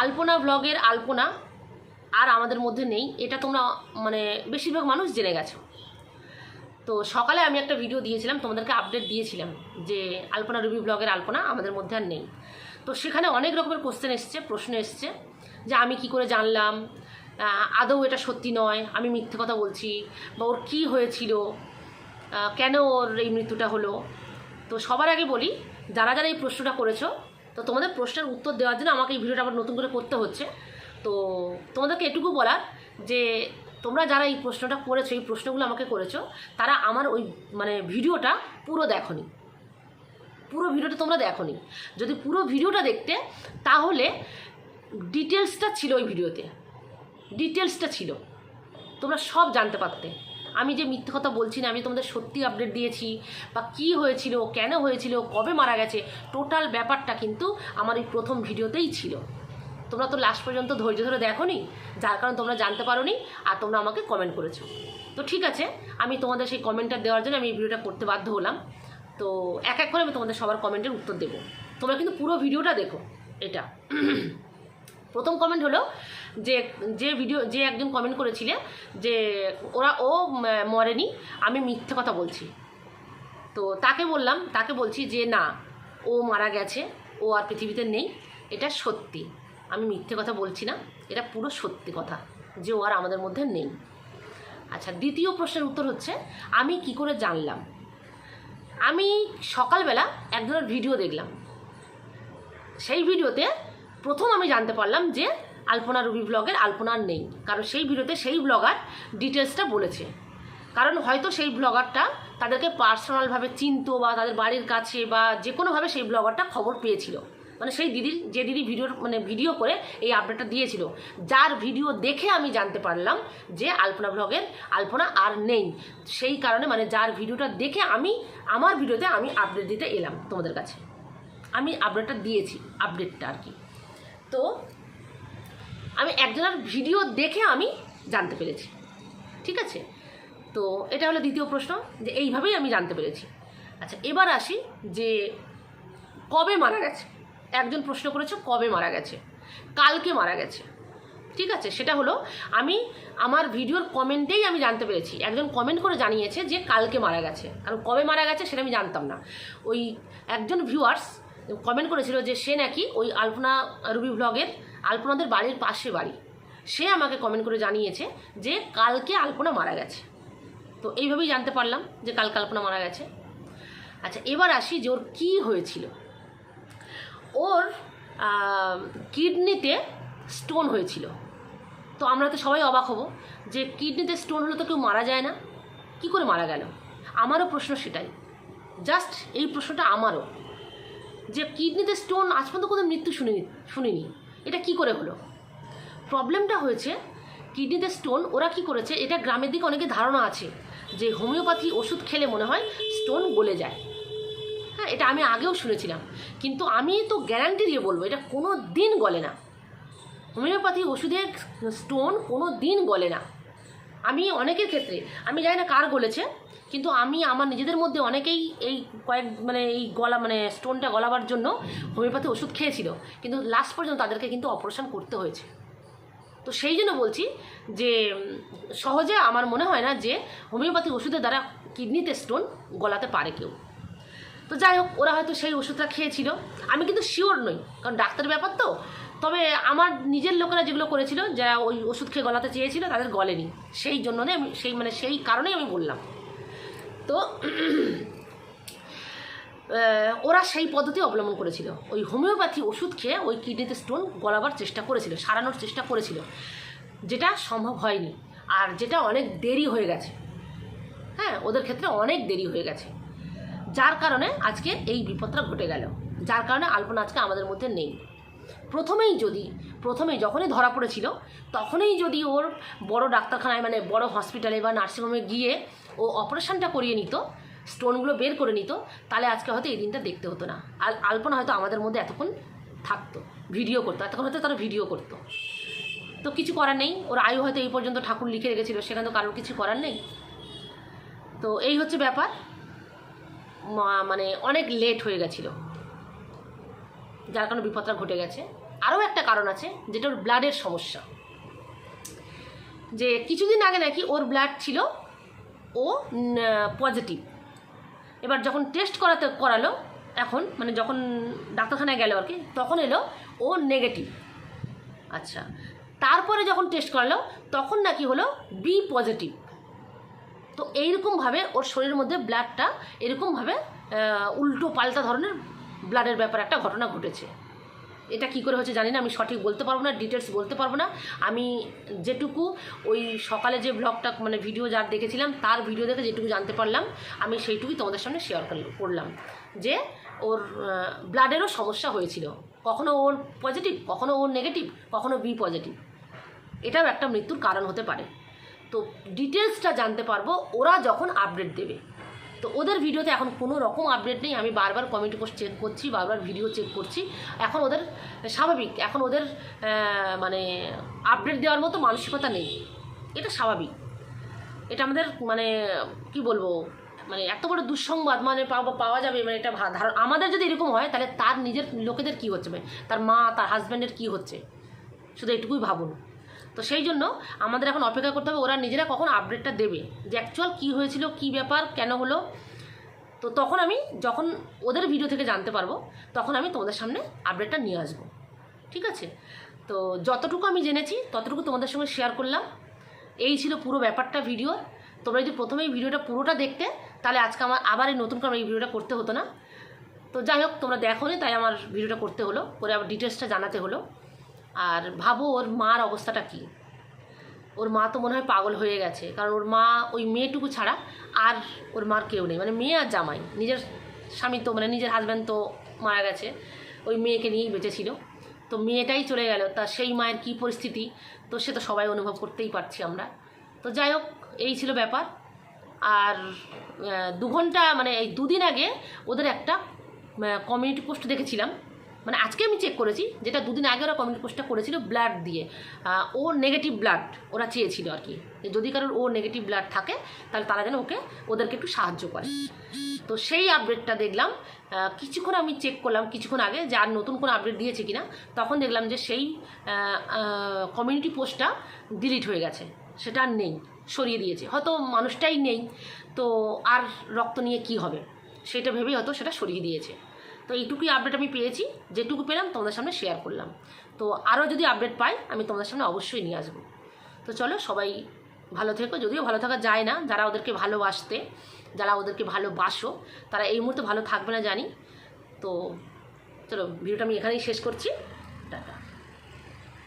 আলপনা ব্লগের আলপনা আর আমাদের মধ্যে নেই। এটা তোমরা মানে বেশিরভাগ মানুষ জেনে গেছো। তো সকালে আমি একটা ভিডিও দিয়েছিলাম, তোমাদেরকে আপডেট দিয়েছিলাম যে আলপনা রুবি ব্লগের আলপনা আমাদের মধ্যে আর নেই। তো সেখানে অনেক রকমের কোশ্চেন এসছে, প্রশ্ন এসছে যে আমি কি করে জানলাম আদৌ এটা সত্যি নয়, আমি মিথ্যে কথা বলছি বা ওর কী হয়েছিল কেন ওর এই মৃত্যুটা হলো? তো সবার আগে বলি, যারা যারা এই প্রশ্নটা করেছ তো তোমাদের প্রশ্নের উত্তর দেওয়ার জন্য আমাকে এই ভিডিওটা আবার নতুন করে করতে হচ্ছে। তো তোমাদেরকে এটুকু বলার যে তোমরা যারা এই প্রশ্নটা করেছ, এই প্রশ্নগুলো আমাকে করেছ, তারা আমার ওই মানে ভিডিওটা পুরো দেখনি। পুরো ভিডিওটা তোমরা দেখনি। যদি পুরো ভিডিওটা দেখতে, তাহলে ডিটেলসটা ছিল ওই ভিডিওতে। ডিটেলসটা ছিল। তোমরা সব জানতে পারতে। আমি যে মিথ্যে কথা বলছি না, আমি তোমাদের সত্যি আপডেট দিয়েছি, বা কি হয়েছিল, কেন হয়েছিল, কবে মারা গেছে টোটাল ব্যাপারটা কিন্তু আমার এই প্রথম ভিডিওতেই ছিল। তোমরা তো লাস্ট পর্যন্ত ধৈর্য ধরে দেখোনি, যার কারণে তোমরা জানতে পারো নি আর তোমরা আমাকে কমেন্ট করেছ। তো ঠিক আছে, আমি তোমাদের সেই কমেন্টটা দেওয়ার জন্য আমি এই ভিডিওটা করতে বাধ্য হলাম। তো এক এক করে আমি তোমাদের সবার কমেন্টের উত্তর দেবো। তোমরা কিন্তু পুরো ভিডিওটা দেখো, এটা। প্রথম কমেন্ট হলো যে যে ভিডিও যে একজন কমেন্ট করেছিলে যে ওরা, ও মরেনি, আমি মিথ্যে কথা বলছি। তো তাকে বললাম, তাকে বলছি যে না, ও মারা গেছে, ও আর পৃথিবীতে নেই, এটা সত্যি। আমি মিথ্যে কথা বলছি না, এটা পুরো সত্যি কথা যে ও আর আমাদের মধ্যে নেই। আচ্ছা দ্বিতীয় প্রশ্নের উত্তর হচ্ছে, আমি কি করে জানলাম? আমি সকালবেলা একজনের ভিডিও দেখলাম। সেই ভিডিওতে প্রথম আমি জানতে পারলাম যে আলপনা রুবি ব্লগের আলপনা আর নেই। কারণ সেই ভিডিওতে সেই ব্লগার ডিটেলসটা বলেছে। কারণ হয়তো সেই ব্লগারটা তাদেরকে পার্সোনালভাবে চিনতো বা তাদের বাড়ির কাছে বা যে কোনোভাবে সেই ব্লগারটা খবর পেয়েছিল। মানে সেই দিদির, যে দিদি ভিডিওর মানে ভিডিও করে এই আপডেটটা দিয়েছিল। যার ভিডিও দেখে আমি জানতে পারলাম যে আলপনা ব্লগের আলপনা আর নেই। সেই কারণে মানে যার ভিডিওটা দেখে আমি, আমার ভিডিওতে আমি আপডেট দিতে এলাম তোমাদের কাছে। আমি আপডেটটা দিয়েছি আপডেটটা আর কি। তো আমি একজনের ভিডিও দেখে আমি জানতে পেরেছি। ঠিক আছে? তো এটা হলো দ্বিতীয় প্রশ্ন যে এইভাবেই আমি জানতে পেরেছি। আচ্ছা এবার আসি যে কবে মারা গেছে? একজন প্রশ্ন করেছে, কবে মারা গেছে? কালকে মারা গেছে। ঠিক আছে? সেটা হলো আমি আমার ভিডিওর কমেন্টেই আমি জানতে পেরেছি। একজন কমেন্ট করে জানিয়েছে যে কালকে মারা গেছে। কারণ কবে মারা গেছে সেটা আমি জানতাম না। ওই একজন ভিউয়ার্স কমেন্ট করেছিল যে সে নাকি ওই আলপনা রুবি ব্লগের আলপনাদের বাড়ির পাশে বাড়ি। সে আমাকে কমেন্ট করে জানিয়েছে যে কালকে আলপনা মারা গেছে। তো এইভাবেই জানতে পারলাম যে কাল আলপনা মারা গেছে। আচ্ছা এবার আসি যে ওর কী হয়েছিল। ওর কিডনিতে স্টোন হয়েছিল। তো আমরা তো সবাই অবাক হব যে কিডনিতে স্টোন হলে তো কেউ মারা যায় না। কি করে মারা গেল? আমারও প্রশ্ন সেটাই। জাস্ট এই প্রশ্নটা আমারও। যে কিডনিতে স্টোন আজ পর্যন্ত কোনো মৃত্যু শুনিনি শুনিনি। এটা কি করে হলো? প্রবলেমটা হয়েছে, কিডনিতে স্টোন ওরা কি করেছে, এটা গ্রামের দিকে অনেকে ধারণা আছে, যে হোমিওপ্যাথি ওষুধ খেলে মনে হয় স্টোন গলে যায়। হ্যাঁ এটা আমি আগেও শুনেছিলাম। কিন্তু আমি তো গ্যারান্টি দিয়ে বলব, এটা কোনো দিন গলে না। হোমিওপ্যাথি ওষুধের স্টোন কোনো দিন গলে না। আমি অনেকের ক্ষেত্রে, আমি জানি না কার গলেছে কিন্তু আমি আমার নিজেদের মধ্যে অনেকেই এই কয়েক মানে এই গলা মানে স্টোনটা গলাবার জন্য হোমিওপ্যাথি ওষুধ খেয়েছিল। কিন্তু লাস্ট পর্যন্ত তাদেরকে কিন্তু অপারেশন করতে হয়েছে। তো সেই জন্য বলছি যে, সহজে আমার মনে হয় না যে হোমিওপ্যাথি ওষুধের দ্বারা কিডনিতে স্টোন গলাতে পারে কেউ। তো যাই হোক, ওরা হয়তো সেই ওষুধটা খেয়েছিল। আমি কিন্তু শিওর নই, কারণ ডাক্তারের ব্যাপার তো। তবে আমার নিজের লোকেরা যেগুলো করেছিল, যারা ওই ওষুধ খেয়ে গলাতে চেয়েছিল, তাদের গলেনি। সেই জন্য আমি, সেই মানে সেই কারণেই আমি বললাম। তো ওরা সেই পদ্ধতি অবলম্বন করেছিল। ওই হোমিওপ্যাথি ওষুধ খেয়ে ওই কিডনিতে স্টোন গলাবার চেষ্টা করেছিল, সারানোর চেষ্টা করেছিল, যেটা সম্ভব হয়নি। আর যেটা অনেক দেরি হয়ে গেছে। হ্যাঁ ওদের ক্ষেত্রে অনেক দেরি হয়ে গেছে। যার কারণে আজকে এই বিপদটা ঘটে গেল। যার কারণে আলপনা আজকে আমাদের মধ্যে নেই। প্রথমেই যদি প্রথমেই যখনই ধরা পড়েছিল, তখনই যদি ওর বড় ডাক্তারখানায় মানে বড় হসপিটালে বা নার্সিংহোমে গিয়ে ও অপারেশনটা করিয়ে নিত স্টোনগুলো বের করে নিত, তাহলে আজকে হয়তো এই দিনটা দেখতে হতো না। আর আলপনা হয়তো আমাদের মধ্যে এতক্ষণ থাকতো ভিডিও করতো, এতক্ষণ হয়তো তারা ভিডিও করতো। তো কিছু করার নেই, ওর আয়ু হয়তো এই পর্যন্ত ঠাকুর লিখে রেখেছিল, সেখানে তো কারোর কিছু করার নেই। তো এই হচ্ছে ব্যাপার। মানে অনেক লেট হয়ে গেছিল। যার কারণে বিপদটা ঘটে গেছে। আরও একটা কারণ আছে যেটা ওর ব্লাডের সমস্যা। যে কিছুদিন আগে নাকি ওর ব্লাড ছিল, ও পজিটিভ এবার যখন টেস্ট করাতে, করালো, এখন মানে যখন ডাক্তারখানায় গেল আর কি, তখন এলো ও নেগেটিভ আচ্ছা তারপরে যখন টেস্ট করালো, তখন নাকি হলো বি পজিটিভ তো এইরকমভাবে ওর শরীরের মধ্যে ব্লাডটা এরকমভাবে উল্টো পাল্টা ধরনের ব্লাডের ব্যাপার একটা ঘটনা ঘটেছে। এটা কি করে হচ্ছে জানি না, আমি সঠিক বলতে পারব না ডিটেলস বলতে পারব না। আমি যেটুকু ওই সকালে যে ব্লগটা মানে ভিডিও যার দেখেছিলাম, তার ভিডিও দেখে যেটুকু জানতে পারলাম, আমি সেইটুকুই তোমাদের সামনে শেয়ার করলাম। যে ওর ব্লাডেরও সমস্যা হয়েছিল। কখনো ওর পজিটিভ কখনো ওর নেগেটিভ কখনো বি পজিটিভ এটাও একটা মৃত্যুর কারণ হতে পারে। তো ডিটেলসটা জানতে পারব, ওরা যখন আপডেট দেবে। তো ওদের ভিডিওতে এখন কোনো রকম আপডেট নেই। আমি বারবার কমেন্ট চেক করছি, বারবার ভিডিও চেক করছি। এখন ওদের স্বাভাবিক, এখন ওদের মানে আপডেট দেওয়ার মতো মানসিকতা নেই। এটা স্বাভাবিক। এটা আমাদের মানে কি বলব মানে এত বড় দুঃসংবাদ মানে পাওয়া যাবে মানে এটা ধারণ, আমাদের যদি এরকম হয়, তাহলে তার নিজের লোকেদের কি হচ্ছে? ভাই? তার মা, তার হাজব্যান্ডের কি হচ্ছে? শুধু এটুকুই ভাবুন। তো সেই জন্য আমাদের এখন অপেক্ষা করতে হবে, ওরা নিজেরা কখন আপডেটটা দেবে, যে অ্যাকচুয়াল কী হয়েছিল, কী ব্যাপার, কেন হলো। তো তখন আমি যখন ওদের ভিডিও থেকে জানতে পারব, তখন আমি তোমাদের সামনে আপডেটটা নিয়ে আসব। ঠিক আছে? তো যতটুকু আমি জেনেছি, ততটুকু তোমাদের সঙ্গে শেয়ার করলাম। এই ছিল পুরো ব্যাপারটা ভিডিও তোমরা যদি প্রথমেই ভিডিওটা পুরোটা দেখতে, তাহলে আজকে আমার আবার এই নতুন করে এই ভিডিওটা করতে হতো না। তো যাই হোক, তোমরা দেখো তাই আমার ভিডিওটা করতে হলো, করে আবার ডিটেলসটা জানাতে হলো। আর ভাবো ওর মার অবস্থাটা কী? ওর মা তো মনে হয় পাগল হয়ে গেছে। কারণ ওর মা ওই মেয়েটুকু ছাড়া আর ওর মার কেউ নেই। মানে মেয়ে আর জামাই। নিজের স্বামী তো মানে নিজের হাজব্যান্ড তো মারা গেছে। ওই মেয়েকে নিয়েই বেঁচেছিল। তো মেয়েটাই চলে গেল। তা সেই মায়ের কী পরিস্থিতি? তো সে তো সবাই অনুভব করতেই পারছি আমরা। তো যাই হোক, এই ছিল ব্যাপার। আর দু ঘণ্টা মানে এই দুদিন আগে ওদের একটা কমিউনিটি পোস্ট দেখেছিলাম। মানে আজকে আমি চেক করেছি, যেটা দুদিন আগে ওরা কমিউনিটি পোস্টটা করেছিল ব্লাড দিয়ে। ও নেগেটিভ ব্লাড ওরা চেয়েছিল আর কি। যদি কারোর ও নেগেটিভ ব্লাড থাকে, তাহলে তারা যেন ওকে, ওদেরকে একটু সাহায্য করে। তো সেই আপডেটটা দেখলাম। কিছুক্ষণ আমি চেক করলাম, কিছুক্ষণ আগে যে আর নতুন কোনো আপডেট দিয়েছে কিনা, তখন দেখলাম যে সেই কমিউনিটি পোস্টটা ডিলিট হয়ে গেছে। সেটা আর নেই, সরিয়ে দিয়েছে। হয়তো মানুষটাই নেই, তো আর রক্ত নিয়ে কি হবে? সেটা ভেবেই হয়তো সেটা সরিয়ে দিয়েছে। তো এইটুকুই আপডেট আমি পেয়েছি, যেটুকু পেলাম তোমাদের সামনে শেয়ার করলাম। তো আরও যদি আপডেট পাই, আমি তোমাদের সামনে অবশ্যই নিয়ে আসব। তো চলো সবাই ভালো থেকো, যদিও ভালো থাকা যায় না, যারা ওদেরকে ভালোবাসতে, যারা ওদেরকে ভালোবাসো, তারা এই মুহূর্তে ভালো থাকবে না জানি। তো চলো ভিডিওটা আমি এখানেই শেষ করছি।